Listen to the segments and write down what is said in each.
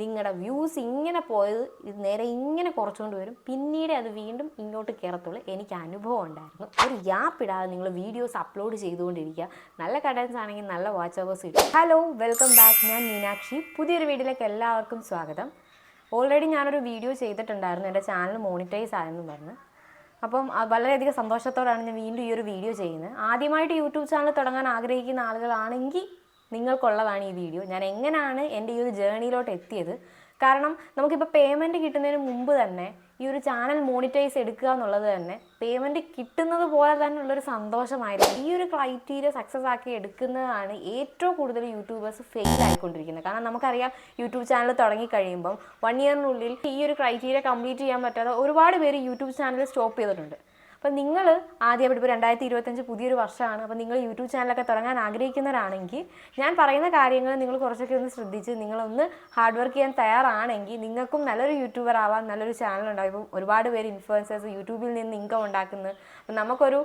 നിങ്ങളുടെ വ്യൂസ് ഇങ്ങനെ പോയത് ഇത് നേരെ ഇങ്ങനെ കുറച്ചുകൊണ്ട് വരും. പിന്നീട് അത് വീണ്ടും ഇങ്ങോട്ട് കയറത്തുള്ളൂ എനിക്ക് അനുഭവം ഉണ്ടായിരുന്നു. ഒരു ഗ്യാപ്പ് ഇടാതെ നിങ്ങൾ വീഡിയോസ് അപ്ലോഡ് ചെയ്തുകൊണ്ടിരിക്കുക. നല്ല കണ്ടൻസ് ആണെങ്കിൽ നല്ല വാച്ച് അവേഴ്സ് കിട്ടും. ഹലോ വെൽക്കം ബാക്ക് ഞാൻ മീനാക്ഷി. പുതിയൊരു വീഡിയോയിലേക്ക് എല്ലാവർക്കും സ്വാഗതം. ഓൾറെഡി ഞാനൊരു വീഡിയോ ചെയ്തിട്ടുണ്ടായിരുന്നു. എന്റെ ചാനൽ മോണിറ്റൈസ് ആയെന്ന് പറഞ്ഞ്. അപ്പം വളരെയധികം സന്തോഷത്തോടാണ് ഞാൻ വീണ്ടും ഈ ഒരു വീഡിയോ ചെയ്യുന്നത്. ആദ്യമായിട്ട് യൂട്യൂബ് ചാനൽ തുടങ്ങാൻ ആഗ്രഹിക്കുന്ന ആളുകളാണെങ്കിൽ നിങ്ങൾക്കുള്ളതാണ് ഈ വീഡിയോ. ഞാൻ എങ്ങനെയാണ് എന്റെ ഈ ഒരു ജേണിയിലോട്ട് എത്തിയത്? കാരണം നമുക്കിപ്പോൾ പേയ്മെന്റ് കിട്ടുന്നതിന് മുമ്പ് തന്നെ ഈ ഒരു ചാനൽ മോണിറ്റൈസ് എടുക്കുക എന്നുള്ളത് തന്നെ പേയ്മെന്റ് കിട്ടുന്നത് പോലെ തന്നെ ഉള്ളൊരു സന്തോഷമായിരുന്നു. ഈ ഒരു ക്രൈറ്റീരിയ സക്സസ് ആക്കി എടുക്കുന്നതാണ് ഏറ്റവും കൂടുതൽ യൂട്യൂബേഴ്സ് ഫെയിൽ ആയിക്കൊണ്ടിരിക്കുന്നത്. കാരണം നമുക്കറിയാം യൂട്യൂബ് ചാനൽ തുടങ്ങി കഴിയുമ്പം വൺ ഇയറിനുള്ളിൽ ഈ ഒരു ക്രൈറ്റീരിയ കംപ്ലീറ്റ് ചെയ്യാൻ പറ്റാതെ ഒരുപാട് പേര് യൂട്യൂബ് ചാനൽ സ്റ്റോപ്പ് ചെയ്തിട്ടുണ്ട്. അപ്പം നിങ്ങൾ ആദ്യമായിട്ട് ഇപ്പോൾ രണ്ടായിരത്തി ഇരുപത്തഞ്ച് പുതിയൊരു വർഷമാണ്. അപ്പം നിങ്ങൾ യൂട്യൂബ് ചാനലൊക്കെ തുടങ്ങാൻ ആഗ്രഹിക്കുന്നവരാണെങ്കിൽ ഞാൻ പറയുന്ന കാര്യങ്ങൾ നിങ്ങൾ കുറച്ചൊക്കെ ഒന്ന് ശ്രദ്ധിച്ച് നിങ്ങളൊന്ന് ഹാർഡ് വർക്ക് ചെയ്യാൻ തയ്യാറാണെങ്കിൽ നിങ്ങൾക്കും നല്ലൊരു യൂട്യൂബർ ആവാം നല്ലൊരു ചാനൽ ഉണ്ടാവും ഇപ്പം ഒരുപാട് പേര് ഇൻഫ്ലുവൻസേഴ്സ് യൂട്യൂബിൽ നിന്ന് ഇൻകം ഉണ്ടാക്കുന്നു അപ്പം നമുക്കൊരു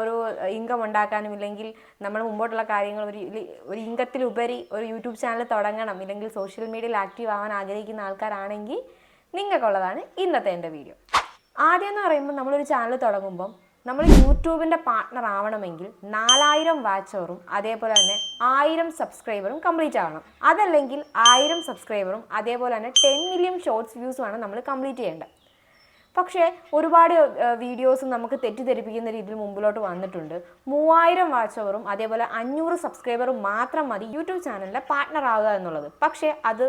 ഒരു ഇൻകം ഉണ്ടാക്കാനും ഇല്ലെങ്കിൽ നമ്മൾ മുമ്പോട്ടുള്ള കാര്യങ്ങൾ ഒരു ഒരു ഇൻകത്തിലുപരി ഒരു യൂട്യൂബ് ചാനൽ തുടങ്ങണം. ഇല്ലെങ്കിൽ സോഷ്യൽ മീഡിയയിൽ ആക്റ്റീവ് ആവാൻ ആഗ്രഹിക്കുന്ന ആൾക്കാരാണെങ്കിൽ നിങ്ങൾക്കുള്ളതാണ് ഇന്നത്തെ എന്റെ വീഡിയോ ആദ്യം എന്ന് പറയുമ്പോൾ നമ്മളൊരു ചാനൽ തുടങ്ങുമ്പം നമ്മൾ യൂട്യൂബിന്റെ പാർട്ട്ണർ ആവണമെങ്കിൽ നാലായിരം വാച്ചവറും അതേപോലെ തന്നെ ആയിരം സബ്സ്ക്രൈബറും കംപ്ലീറ്റ് ആവണം. അതല്ലെങ്കിൽ ആയിരം സബ്സ്ക്രൈബറും അതേപോലെ തന്നെ ടെൻ മില്യൺ ഷോർട്സ് വ്യൂസുമാണ് നമ്മൾ കംപ്ലീറ്റ് ചെയ്യേണ്ടത്. പക്ഷേ ഒരുപാട് വീഡിയോസ് നമുക്ക് തെറ്റിദ്ധരിപ്പിക്കുന്ന രീതിയിൽ മുമ്പിലോട്ട് വന്നിട്ടുണ്ട്. മൂവായിരം വാച്ചവറും അതേപോലെ അഞ്ഞൂറ് സബ്സ്ക്രൈബറും മാത്രം മതി യൂട്യൂബ് ചാനലിന്റെ പാർട്ട്ണർ ആവുക എന്നുള്ളത്. പക്ഷേ അത്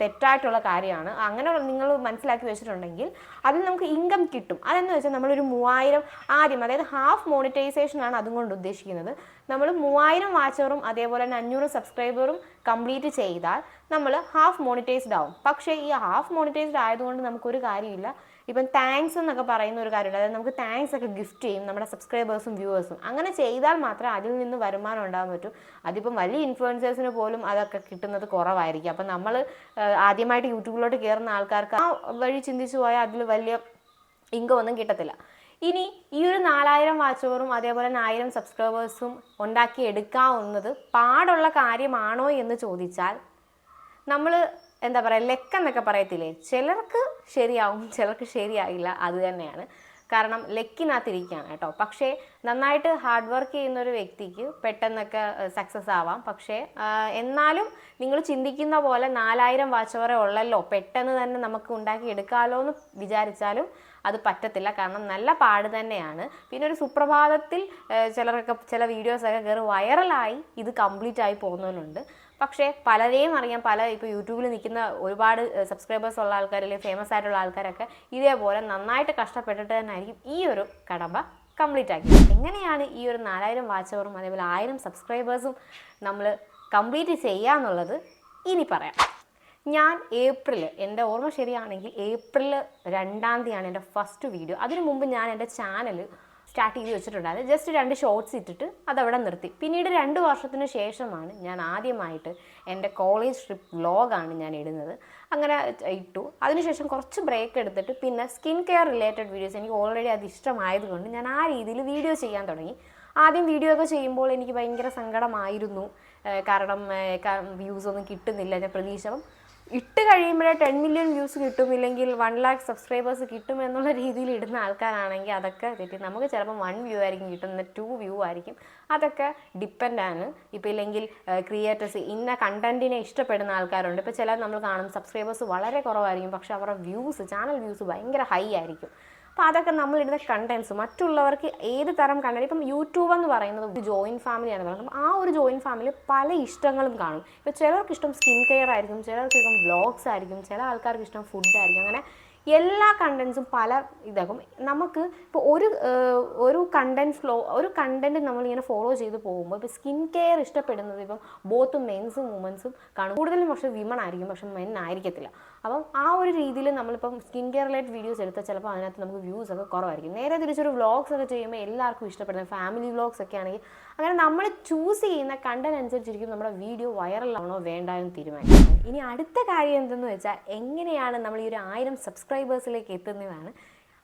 തെറ്റായിട്ടുള്ള കാര്യമാണ്. അങ്ങനെ നിങ്ങൾ മനസ്സിലാക്കി വെച്ചിട്ടുണ്ടെങ്കിൽ അതിൽ നമുക്ക് ഇൻകം കിട്ടും. അതെന്ന് വെച്ചാൽ നമ്മളൊരു മൂവായിരം ആദ്യം അതായത് ഹാഫ് മോണിറ്റൈസേഷൻ ആണ് അതും കൊണ്ട് ഉദ്ദേശിക്കുന്നത്. നമ്മൾ മൂവായിരം വാച്ചറും അതേപോലെ തന്നെ അഞ്ഞൂറ് സബ്സ്ക്രൈബറും കംപ്ലീറ്റ് ചെയ്താൽ നമ്മൾ ഹാഫ് മോണിറ്റൈസ്ഡ് ആവും. പക്ഷേ ഈ ഹാഫ് മോണിറ്റൈസ്ഡ് ആയതുകൊണ്ട് നമുക്കൊരു കാര്യമില്ല. ഇപ്പം താങ്ക്സ് എന്നൊക്കെ പറയുന്ന ഒരു കാര്യമുണ്ട്. അതായത് നമുക്ക് താങ്ക്സ് ഒക്കെ ഗിഫ്റ്റ് ചെയ്യും നമ്മുടെ സബ്സ്ക്രൈബേഴ്സും വ്യൂവേഴ്സും അങ്ങനെ ചെയ്താൽ മാത്രമേ അതിൽ നിന്ന് വരുമാനം ഉണ്ടാകാൻ പറ്റൂ. അതിപ്പം വലിയ ഇൻഫ്ലുവൻസേഴ്സിന് പോലും അതൊക്കെ കിട്ടുന്നത് കുറവായിരിക്കും. അപ്പം നമ്മൾ ആദ്യമായിട്ട് യൂട്യൂബിലോട്ട് കയറുന്ന ആൾക്കാർക്ക് ആ വഴി ചിന്തിച്ചു പോയാൽ അതിൽ വലിയ ഇൻകം ഒന്നും കിട്ടത്തില്ല. ഇനി ഈ ഒരു നാലായിരം വാച്ചവറും അതേപോലെ തന്നെ ആയിരം സബ്സ്ക്രൈബേഴ്സും ഉണ്ടാക്കി എടുക്കാവുന്നത് പാടുള്ള കാര്യമാണോ എന്ന് ചോദിച്ചാൽ നമ്മൾ എന്താ പറയുക ലെക്കെന്നൊക്കെ പറയത്തില്ലേ? ചിലർക്ക് ശരിയാവും ചിലർക്ക് ശരിയായില്ല അത് തന്നെയാണ്. കാരണം ലക്കിനകത്തിരിക്കുകയാണ് കേട്ടോ. പക്ഷേ നന്നായിട്ട് ഹാർഡ് വർക്ക് ചെയ്യുന്ന ഒരു വ്യക്തിക്ക് പെട്ടെന്നൊക്കെ സക്സസ് ആവാം. പക്ഷേ എന്നാലും നിങ്ങൾ ചിന്തിക്കുന്ന പോലെ നാലായിരം വാച്ച് ഉള്ളല്ലോ പെട്ടെന്ന് തന്നെ നമുക്ക് ഉണ്ടാക്കി എടുക്കാമല്ലോ എന്ന് വിചാരിച്ചാലും അത് പറ്റത്തില്ല. കാരണം നല്ല പാട് തന്നെയാണ്. പിന്നെ ഒരു സുപ്രഭാതത്തിൽ ചിലർക്ക് ചില വീഡിയോസൊക്കെ കയറി വൈറലായി ഇത് കംപ്ലീറ്റ് ആയി പോകുന്നവരുണ്ട്. പക്ഷേ പലരെയും അറിയാം പല ഇപ്പോൾ യൂട്യൂബിൽ നിൽക്കുന്ന ഒരുപാട് സബ്സ്ക്രൈബേഴ്സ് ഉള്ള ആൾക്കാർ അല്ലെങ്കിൽ ഫേമസ് ആയിട്ടുള്ള ആൾക്കാരൊക്കെ ഇതേപോലെ നന്നായിട്ട് കഷ്ടപ്പെട്ടിട്ട് തന്നെ ആയിരിക്കും ഈ ഒരു കടമ്പ കംപ്ലീറ്റ് ആക്കി എങ്ങനെയാണ് ഈ ഒരു നാലായിരം വാച്ചവറും അതേപോലെ ആയിരം സബ്സ്ക്രൈബേഴ്സും നമ്മൾ കംപ്ലീറ്റ് ചെയ്യുക എന്നുള്ളത് ഇനി പറയാം. ഞാൻ ഏപ്രിൽ എന്റെ ഓർമ്മ ശരിയാണെങ്കിൽ ഏപ്രിൽ രണ്ടാം തീയതിയാണ് എന്റെ ഫസ്റ്റ് വീഡിയോ അതിനു മുമ്പ് ഞാൻ എന്റെ ചാനൽ സ്റ്റാർട്ട് ചെയ്ത് വെച്ചിട്ടുണ്ടായിരുന്നു ജസ്റ്റ് രണ്ട് ഷോർട്സ് ഇട്ടിട്ട് അതവിടെ നിർത്തി. പിന്നീട് രണ്ട് വർഷത്തിന് ശേഷമാണ് ഞാൻ ആദ്യമായിട്ട് എന്റെ കോളേജ് ട്രിപ്പ് വ്ലോഗാണ് ഞാൻ ഇടുന്നത്. അങ്ങനെ ഇട്ടു. അതിനുശേഷം കുറച്ച് ബ്രേക്ക് എടുത്തിട്ട് പിന്നെ സ്കിൻ കെയർ റിലേറ്റഡ് വീഡിയോസ് എനിക്ക് ഓൾറെഡി അത് ഇഷ്ടമായതുകൊണ്ട് ഞാൻ ആ രീതിയിൽ വീഡിയോ ചെയ്യാൻ തുടങ്ങി. ആദ്യം വീഡിയോ ഒക്കെ ചെയ്യുമ്പോൾ എനിക്ക് ഭയങ്കര സങ്കടമായിരുന്നു. കാരണം വ്യൂസ് ഒന്നും കിട്ടുന്നില്ല ഞാൻ പ്രതീക്ഷ ഇട്ട് കഴിയുമ്പോഴേ ടെൻ മില്യൺ വ്യൂസ് കിട്ടും ഇല്ലെങ്കിൽ വൺ ലാക്ക് സബ്സ്ക്രൈബേഴ്സ് കിട്ടും എന്നുള്ള രീതിയിൽ ഇടുന്ന ആൾക്കാരാണെങ്കിൽ അതൊക്കെ തെറ്റി. നമുക്ക് ചിലപ്പോൾ വൺ വ്യൂ ആയിരിക്കും കിട്ടുന്ന ടു വ്യൂ ആയിരിക്കും. അതൊക്കെ ഡിപ്പെൻഡാണ് ഇപ്പോൾ ഇല്ലെങ്കിൽ ക്രിയേറ്റേഴ്സ് ഇന്ന കണ്ടന്റിനെ ഇഷ്ടപ്പെടുന്ന ആൾക്കാരുണ്ട്. ഇപ്പോൾ ചില നമ്മൾ കാണും സബ്സ്ക്രൈബേഴ്സ് വളരെ കുറവായിരിക്കും പക്ഷേ അവരുടെ വ്യൂസ് ചാനൽ വ്യൂസ് ഭയങ്കര ഹൈ ആയിരിക്കും. അപ്പോൾ അതൊക്കെ നമ്മളിടുന്ന കണ്ടൻസ് മറ്റുള്ളവർക്ക് ഏത് തരം കണ്ടന്റ് ഇപ്പം യൂട്യൂബ് എന്ന് പറയുന്നത് ഒരു ജോയിൻ ഫാമിലിയാണ് പറയുന്നത് ആ ഒരു ജോയിൻ ഫാമിലി പല ഇഷ്ടങ്ങളും കാണും. ഇപ്പോൾ ചിലർക്ക് ഇഷ്ടം സ്കിൻ കെയർ ആയിരിക്കും ചിലർക്ക് ഇഷ്ടം വ്ളോഗ്സ് ആയിരിക്കും ചില ആൾക്കാർക്ക് ഇഷ്ടം ഫുഡ് ആയിരിക്കും. അങ്ങനെ എല്ലാ കണ്ടൻസും പല ഇതാക്കും. നമുക്ക് ഇപ്പോൾ ഒരു ഒരു കണ്ടന്റ് ഫ്ലോ ഒരു കണ്ടന്റ് നമ്മളിങ്ങനെ ഫോളോ ചെയ്ത് പോകുമ്പോൾ ഇപ്പോൾ സ്കിൻ കെയർ ഇഷ്ടപ്പെടുന്നത് ഇപ്പം ബോത്ത് മെൻസും വുമൻസും കാണും. കൂടുതലും പക്ഷേ വിമൺ ആയിരിക്കും പക്ഷേ മെൻ ആയിരിക്കത്തില്ല. അപ്പം ആ ഒരു രീതിയിൽ നമ്മളിപ്പം സ്കിൻ കെയർ റിലേറ്റഡ് വീഡിയോസ് എടുത്താൽ ചിലപ്പോൾ അതിനകത്ത് നമുക്ക് വ്യൂസ് ഒക്കെ കുറവായിരിക്കും. നേരെ തിരിച്ചൊരു വ്ളോഗ്സ് ഒക്കെ ചെയ്യുമ്പോൾ എല്ലാവർക്കും ഇഷ്ടപ്പെടുന്ന ഫാമിലി വ്ളോഗ്സ് ഒക്കെ ആണെങ്കിൽ അങ്ങനെ നമ്മൾ ചൂസ് ചെയ്യുന്ന കണ്ടന്റ് അനുസരിച്ചിരിക്കും നമ്മുടെ വീഡിയോ വൈറലാണോ വേണ്ട എന്ന് തീരുമാനിക്കുന്നത്. ഇനി അടുത്ത കാര്യം എന്തെന്ന് വെച്ചാൽ എങ്ങനെയാണ് നമ്മൾ ഈ ഒരു ആയിരം സബ്സ്ക്രൈബേഴ്സിലേക്ക് എത്തുന്നതാണ്?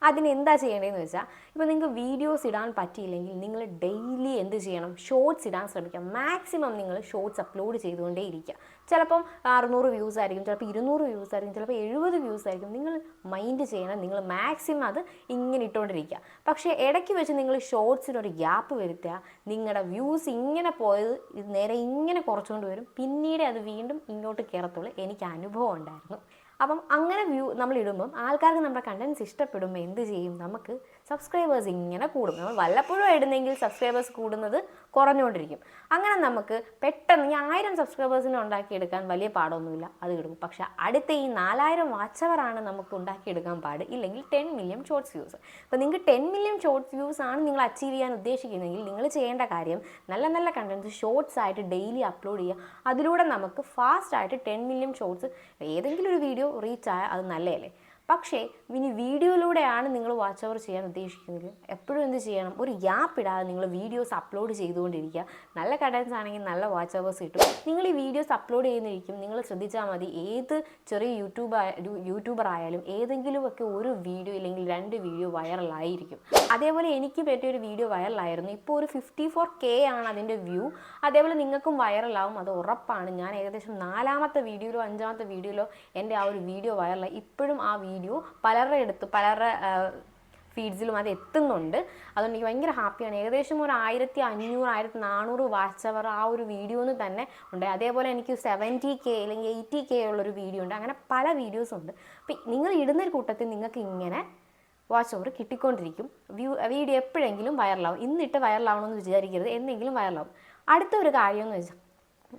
അതിന് എന്താ ചെയ്യേണ്ടതെന്ന് വെച്ചാൽ ഇപ്പോൾ നിങ്ങൾക്ക് വീഡിയോസ് ഇടാൻ പറ്റിയില്ലെങ്കിൽ നിങ്ങൾ ഡെയിലി എന്ത് ചെയ്യണം? ഷോർട്സ് ഇടാൻ ശ്രമിക്കുക മാക്സിമം നിങ്ങൾ ഷോർട്സ് അപ്ലോഡ് ചെയ്തുകൊണ്ടേ ഇരിക്കുക. ചിലപ്പം അറുന്നൂറ് വ്യൂസ് ആയിരിക്കും ചിലപ്പോൾ ഇരുന്നൂറ് വ്യൂസ് ആയിരിക്കും ചിലപ്പോൾ എഴുപത് വ്യൂസ് ആയിരിക്കും. നിങ്ങൾ മൈൻഡ് ചെയ്യണം നിങ്ങൾ മാക്സിമം അത് ഇങ്ങനെ ഇട്ടുകൊണ്ടിരിക്കുക. പക്ഷേ ഇടയ്ക്ക് വെച്ച് നിങ്ങൾ ഷോർട്സിനൊരു ഗ്യാപ്പ് വരുത്തുക. നിങ്ങളുടെ വ്യൂസ് ഇങ്ങനെ പോയത് നേരെ ഇങ്ങനെ കുറച്ചുകൊണ്ട് വരും. പിന്നീട് അത് വീണ്ടും ഇങ്ങോട്ട് കയറത്തുള്ളൂ എനിക്ക് അനുഭവം ഉണ്ടായിരുന്നു. അപ്പം അങ്ങനെ വ്യൂ നമ്മൾ ഇടുമ്പം ആൾക്കാർക്ക് നമ്മുടെ കണ്ടൻസ് ഇഷ്ടപ്പെടുമ്പോൾ എന്ത് ചെയ്യും? നമുക്ക് സബ്സ്ക്രൈബേഴ്സ് ഇങ്ങനെ കൂടും. നമ്മൾ വല്ലപ്പോഴും ഇടുന്നെങ്കിൽ സബ്സ്ക്രൈബേഴ്സ് കൂടുന്നത് കുറഞ്ഞുകൊണ്ടിരിക്കും. അങ്ങനെ നമുക്ക് പെട്ടെന്ന് ഈ ആയിരം സബ്സ്ക്രൈബേഴ്സിനെ ഉണ്ടാക്കിയെടുക്കാൻ വലിയ പാടൊന്നുമില്ല. അത് കിടക്കും. പക്ഷേ അടുത്ത ഈ നാലായിരം വാച്ചവറാണ് നമുക്ക് ഉണ്ടാക്കിയെടുക്കാൻ പാട്. ഇല്ലെങ്കിൽ ടെൻ മില്യൺ ഷോർട്സ് വ്യൂസ് അപ്പോൾ നിങ്ങൾക്ക് ടെൻ മില്യൺ ഷോർട്സ് വ്യൂസ് ആണ് നിങ്ങൾ അച്ചീവ് ചെയ്യാൻ ഉദ്ദേശിക്കുന്നതെങ്കിൽ നിങ്ങൾ ചെയ്യേണ്ട കാര്യം നല്ല നല്ല കണ്ടൻസ് ഷോർട്സ് ആയിട്ട് ഡെയിലി അപ്ലോഡ് ചെയ്യുക. അതിലൂടെ നമുക്ക് ഫാസ്റ്റ് ആയിട്ട് ടെൻ മില്യൺ ഷോർട്സ് ഏതെങ്കിലും ഒരു വീഡിയോ റീച്ച് ആയാൽ അത് നല്ലതല്ലേ? പക്ഷേ ഇനി വീഡിയോയിലൂടെയാണ് നിങ്ങൾ വാച്ച് ഓവർ ചെയ്യാൻ ഉദ്ദേശിക്കുന്നത്. എപ്പോഴും എന്ത് ചെയ്യണം? ഒരു ഗ്യാപ്പ് ഇടാതെ നിങ്ങൾ വീഡിയോസ് അപ്ലോഡ് ചെയ്തുകൊണ്ടിരിക്കുക. നല്ല കണ്ടൻസ് ആണെങ്കിൽ നല്ല വാച്ച് ഓവേഴ്സ് കിട്ടും. നിങ്ങൾ ഈ വീഡിയോസ് അപ്ലോഡ് ചെയ്യുന്നിരിക്കും നിങ്ങൾ ശ്രദ്ധിച്ചാൽ മതി. ഏത് ചെറിയ യൂട്യൂബ് യൂട്യൂബർ ആയാലും ഏതെങ്കിലുമൊക്കെ ഒരു വീഡിയോ ഇല്ലെങ്കിൽ രണ്ട് വീഡിയോ വൈറലായിരിക്കും അതേപോലെ എനിക്ക് പറ്റിയ ഒരു വീഡിയോ വൈറലായിരുന്നു ഇപ്പോൾ ഒരു ഫിഫ്റ്റി ഫോർ കെ ആണ് അതിന്റെ വ്യൂ അതേപോലെ നിങ്ങൾക്കും വൈറലാവും അത് ഉറപ്പാണ്. ഞാൻ ഏകദേശം നാലാമത്തെ വീഡിയോയിലോ അഞ്ചാമത്തെ വീഡിയോയിലോ എന്റെ ആ ഒരു വീഡിയോ വൈറലായി ഇപ്പോഴും ആ വീഡിയോ പലരുടെ അടുത്ത് പലരുടെ ഫീഡ്സിലും അത് എത്തുന്നുണ്ട്. അതുകൊണ്ട് എനിക്ക് ഭയങ്കര ഹാപ്പിയാണ് ഏകദേശം ഒരു ആയിരത്തി അഞ്ഞൂറ് ആയിരത്തി നാനൂറ് വാച്ച് അവർ ആ ഒരു വീഡിയോന്ന് തന്നെ ഉണ്ട്. അതേപോലെ എനിക്ക് സെവന്റി കെ അല്ലെങ്കിൽ എയ്റ്റി കെ ഉള്ളൊരു വീഡിയോ ഉണ്ട്. അങ്ങനെ പല വീഡിയോസും ഉണ്ട്. അപ്പം നിങ്ങൾ ഇടുന്നൊരു കൂട്ടത്തിൽ നിങ്ങൾക്ക് ഇങ്ങനെ വാച്ച് ഓവർ കിട്ടിക്കൊണ്ടിരിക്കും. വ്യൂ വീഡിയോ എപ്പോഴെങ്കിലും വൈറലാവും ഇന്നിട്ട് വൈറലാവണമെന്ന് വിചാരിക്കരുത്. എന്തെങ്കിലും വൈറലാവും അടുത്ത ഒരു കാര്യം വെച്ചാൽ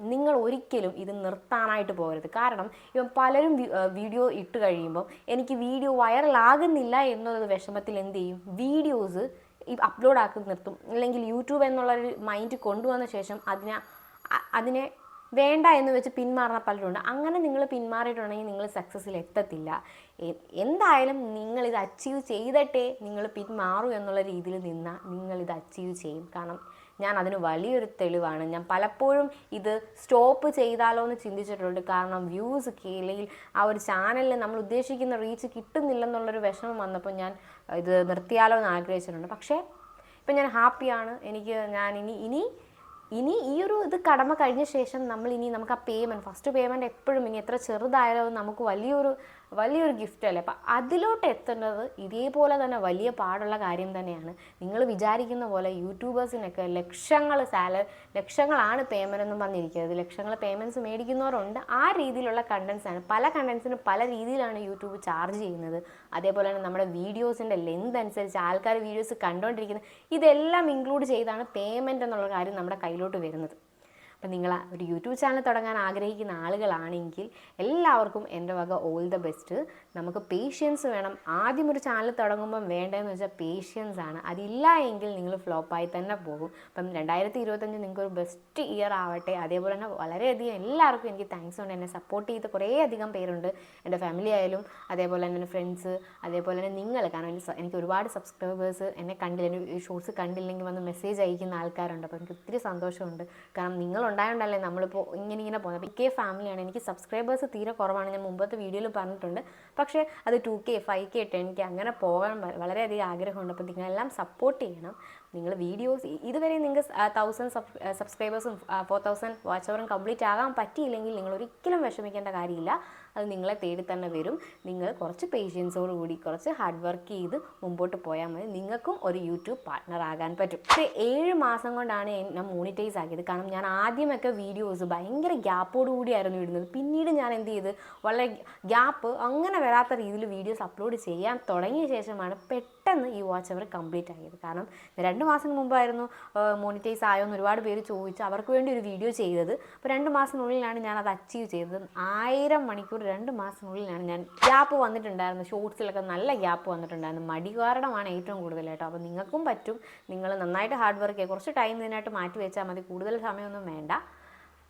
നിങ്ങൾ ഒരിക്കലും ഇത് നിർത്താനായിട്ട് പോകരുത്. കാരണം ഇപ്പം പലരും വീഡിയോ ഇട്ട് കഴിയുമ്പോൾ എനിക്ക് വീഡിയോ വൈറലാകുന്നില്ല എന്നൊരു വിഷമത്തിൽ എന്ത് ചെയ്യും? വീഡിയോസ് ഈ അപ്ലോഡ് ആക്കി നിർത്തും. അല്ലെങ്കിൽ യൂട്യൂബ് എന്നുള്ളൊരു മൈൻഡ് കൊണ്ടുവന്ന ശേഷം അതിനെ അതിനെ വേണ്ട എന്ന് വെച്ച് പിന്മാറുന്ന പലരുണ്ട്. അങ്ങനെ നിങ്ങൾ പിന്മാറിയിട്ടുണ്ടെങ്കിൽ നിങ്ങൾ സക്സസ്സിൽ എത്തത്തില്ല. എന്തായാലും നിങ്ങൾ ഇത് അച്ചീവ് ചെയ്തിട്ടേ നിങ്ങൾ പിന്മാറൂ എന്നുള്ള രീതിയിൽ നിന്നാൽ നിങ്ങൾ ഇത് അച്ചീവ് ചെയ്യും. കാരണം ഞാൻ അതിന് വലിയൊരു തെളിവാണ്. ഞാൻ പലപ്പോഴും ഇത് സ്റ്റോപ്പ് ചെയ്താലോ എന്ന് ചിന്തിച്ചിട്ടുണ്ട്. കാരണം വ്യൂസ് അല്ലെങ്കിൽ ആ ഒരു ചാനലിൽ നമ്മൾ ഉദ്ദേശിക്കുന്ന റീച്ച് കിട്ടുന്നില്ലെന്നുള്ളൊരു വിഷമം വന്നപ്പോൾ ഞാൻ ഇത് നിർത്തിയാലോ എന്ന് ആഗ്രഹിച്ചിട്ടുണ്ട്. പക്ഷേ ഇപ്പം ഞാൻ ഹാപ്പിയാണ് എനിക്ക് ഞാൻ ഇനി ഇനി ഇനി ഈ ഒരു ഇത് കടമ കഴിഞ്ഞ ശേഷം നമ്മൾ ഇനി നമുക്ക് ആ പേയ്മെന്റ് ഫസ്റ്റ് പേയ്മെന്റ് എപ്പോഴും ഇനി എത്ര ചെറുതായാലും നമുക്ക് വലിയൊരു വലിയൊരു ഗിഫ്റ്റ് അല്ലേ? അപ്പം അതിലോട്ട് എത്തേണ്ടത് ഇതേപോലെ തന്നെ വലിയ പാടുള്ള കാര്യം തന്നെയാണ്. നിങ്ങൾ വിചാരിക്കുന്ന പോലെ യൂട്യൂബേഴ്സിനൊക്കെ ലക്ഷങ്ങൾ സാല ലക്ഷങ്ങളാണ് പേയ്മെന്റ് എന്നും പറഞ്ഞിരിക്കുന്നത്. ലക്ഷങ്ങൾ പേയ്മെന്റ്സ് മേടിക്കുന്നവരുണ്ട്. ആ രീതിയിലുള്ള കണ്ടൻസാണ് പല കണ്ടൻസിനും പല രീതിയിലാണ് യൂട്യൂബ് ചാർജ് ചെയ്യുന്നത്. അതേപോലെ തന്നെ നമ്മുടെ വീഡിയോസിന്റെ ലെങ്ത് അനുസരിച്ച് ആൾക്കാർ വീഡിയോസ് കണ്ടുകൊണ്ടിരിക്കുന്നത് ഇതെല്ലാം ഇൻക്ലൂഡ് ചെയ്താണ് പേയ്മെന്റ് എന്നുള്ള കാര്യം നമ്മുടെ കയ്യിലോട്ട് വരുന്നത് അപ്പം നിങ്ങൾ ഒരു യൂട്യൂബ് ചാനൽ തുടങ്ങാൻ ആഗ്രഹിക്കുന്ന ആളുകളാണെങ്കിൽ എല്ലാവർക്കും എന്റെ വക ഓൾ ദ ബെസ്റ്റ്. നമുക്ക് പേഷ്യൻസ് വേണം. ആദ്യം ഒരു ചാനൽ തുടങ്ങുമ്പം വേണ്ടതെന്ന് വെച്ചാൽ പേഷ്യൻസ് ആണ്. അതില്ല എങ്കിൽ നിങ്ങൾ ഫ്ലോപ്പായി തന്നെ പോകും. അപ്പം രണ്ടായിരത്തി ഇരുപത്തഞ്ച് നിങ്ങൾക്ക് ഒരു ബെസ്റ്റ് ഇയർ ആവട്ടെ. അതേപോലെ തന്നെ വളരെയധികം എല്ലാവർക്കും എനിക്ക് താങ്ക്സ് ഉണ്ട്. എന്നെ സപ്പോർട്ട് ചെയ്ത് കുറേ അധികം പേരുണ്ട്. എന്റെ ഫാമിലി ആയാലും അതേപോലെ തന്നെ എന്റെ ഫ്രണ്ട്സ് അതേപോലെ തന്നെ നിങ്ങൾ. കാരണം എനിക്ക് ഒരുപാട് സബ്സ്ക്രൈബേഴ്സ് എന്നെ കണ്ടില്ല. ഷോർട്സ് കണ്ടില്ലെങ്കിൽ വന്ന് മെസ്സേജ് അയക്കുന്ന ആൾക്കാരുണ്ട്. അപ്പോൾ എനിക്ക് ഒത്തിരി സന്തോഷമുണ്ട്. കാരണം നിങ്ങൾ ഉണ്ടായതുകൊണ്ടല്ലേ നമ്മളിപ്പോൾ ഇങ്ങനെ ഇങ്ങനെ പോകുന്നത് അപ്പോൾ കെ ഫാമിലിയാണ്. എനിക്ക് സബ്സ്ക്രൈബേഴ്സ് തീരെ കുറവാണ്. ഞാൻ മുമ്പത്തെ വീഡിയോയിൽ പറഞ്ഞിട്ടുണ്ട്. പക്ഷേ അത് two K five K ten K അങ്ങനെ പോകാൻ വളരെയധികം ആഗ്രഹമുണ്ട്. അപ്പോൾ നിങ്ങളെല്ലാം സപ്പോർട്ട് ചെയ്യണം. നിങ്ങൾ വീഡിയോസ് ഇതുവരെ നിങ്ങൾക്ക് തൗസൻഡ് സബ്സ്ക്രൈബേഴ്സും ഫോർ തൗസൻഡ് വാച്ച് അവറും കംപ്ലീറ്റ് ആകാൻ പറ്റിയില്ലെങ്കിൽ നിങ്ങൾ ഒരിക്കലും വിഷമിക്കേണ്ട കാര്യമില്ല. അത് നിങ്ങളെ തേടി തന്നെ വരും. നിങ്ങൾ കുറച്ച് പേഷ്യൻസോട് കൂടി കുറച്ച് ഹാർഡ് വർക്ക് ചെയ്ത് മുമ്പോട്ട് പോയാൽ മതി. നിങ്ങൾക്കും ഒരു യൂട്യൂബ് പാർട്ട്ണർ ആകാൻ പറ്റും. പക്ഷേ ഏഴ് മാസം കൊണ്ടാണ് ഞാൻ മോണിറ്റൈസ് ആക്കിയത്. കാരണം ഞാൻ ആദ്യമൊക്കെ വീഡിയോസ് ഭയങ്കര ഗ്യാപ്പോട് കൂടിയായിരുന്നു ഇടുന്നത്. പിന്നീട് ഞാൻ എന്ത് ചെയ്ത്? വളരെ ഗ്യാപ്പ് അങ്ങനെ വരാത്ത രീതിയിൽ വീഡിയോസ് അപ്ലോഡ് ചെയ്യാൻ തുടങ്ങിയ ശേഷമാണ് പെട്ടെന്ന് ഈ വാച്ച് അവർ കംപ്ലീറ്റ് ആയത് കാരണം രണ്ട് മാസം മുമ്പായിരുന്നു മോണിറ്റൈസ് ആയോ എന്ന് ഒരുപാട് പേര് ചോദിച്ചു അവർക്ക് വേണ്ടി ഒരു വീഡിയോ ചെയ്തത്. അപ്പോൾ രണ്ട് മാസത്തിനുള്ളിലാണ് ഞാൻ അത് അച്ചീവ് ചെയ്തത്. ആയിരം മണിക്കൂർ രണ്ട് മാസത്തിനുള്ളിലാണ് ഞാൻ ഗ്യാപ്പ് വന്നിട്ടുണ്ടായിരുന്നു ഷോർട്സിലൊക്കെ നല്ല ഗ്യാപ്പ് വന്നിട്ടുണ്ടായിരുന്നു. മടി കാരണമാണ് ഏറ്റവും കൂടുതൽ കേട്ടോ. അപ്പോൾ നിങ്ങൾക്കും പറ്റും. നിങ്ങൾ നന്നായിട്ട് ഹാർഡ് വർക്ക് കുറച്ച് ടൈം ഇതിനായിട്ട് മാറ്റി വെച്ചാൽ മതി. കൂടുതൽ സമയമൊന്നും വേണ്ട.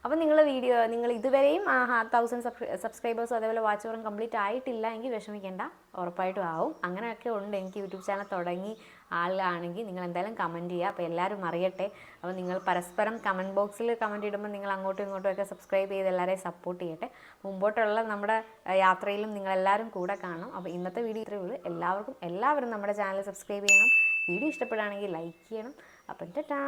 അപ്പോൾ നിങ്ങൾ വീഡിയോ നിങ്ങൾ ഇതുവരെയും ആ തൗസൻഡ് സബ്സ്ക്രൈബേഴ്സ് അതേപോലെ വാച്ച് ഓവറും കംപ്ലീറ്റ് ആയിട്ടില്ല എങ്കിൽ വിഷമിക്കേണ്ട. ഉറപ്പായിട്ടും ആവും. അങ്ങനെയൊക്കെ ഉണ്ട്. എനിക്ക് യൂട്യൂബ് ചാനൽ തുടങ്ങി ആളാണെങ്കിൽ നിങ്ങൾ എന്തായാലും കമന്റ് ചെയ്യുക. അപ്പോൾ എല്ലാവരും അറിയട്ടെ. അപ്പോൾ നിങ്ങൾ പരസ്പരം കമന്റ് ബോക്സിൽ കമന്റ് ഇടുമ്പോൾ നിങ്ങൾ അങ്ങോട്ടും ഇങ്ങോട്ടും ഒക്കെ സബ്സ്ക്രൈബ് ചെയ്ത് എല്ലാവരെയും സപ്പോർട്ട് ചെയ്യട്ടെ. മുമ്പോട്ടുള്ള നമ്മുടെ യാത്രയിലും നിങ്ങളെല്ലാവരും കൂടെ കാണണം. അപ്പോൾ ഇന്നത്തെ വീഡിയോ ഇത്രയേ ഉള്ളൂ. എല്ലാവർക്കും എല്ലാവരും നമ്മുടെ ചാനൽ സബ്സ്ക്രൈബ് ചെയ്യണം. വീഡിയോ ഇഷ്ടപ്പെടുകയാണെങ്കിൽ ലൈക്ക് ചെയ്യണം. അപ്പം ടാ.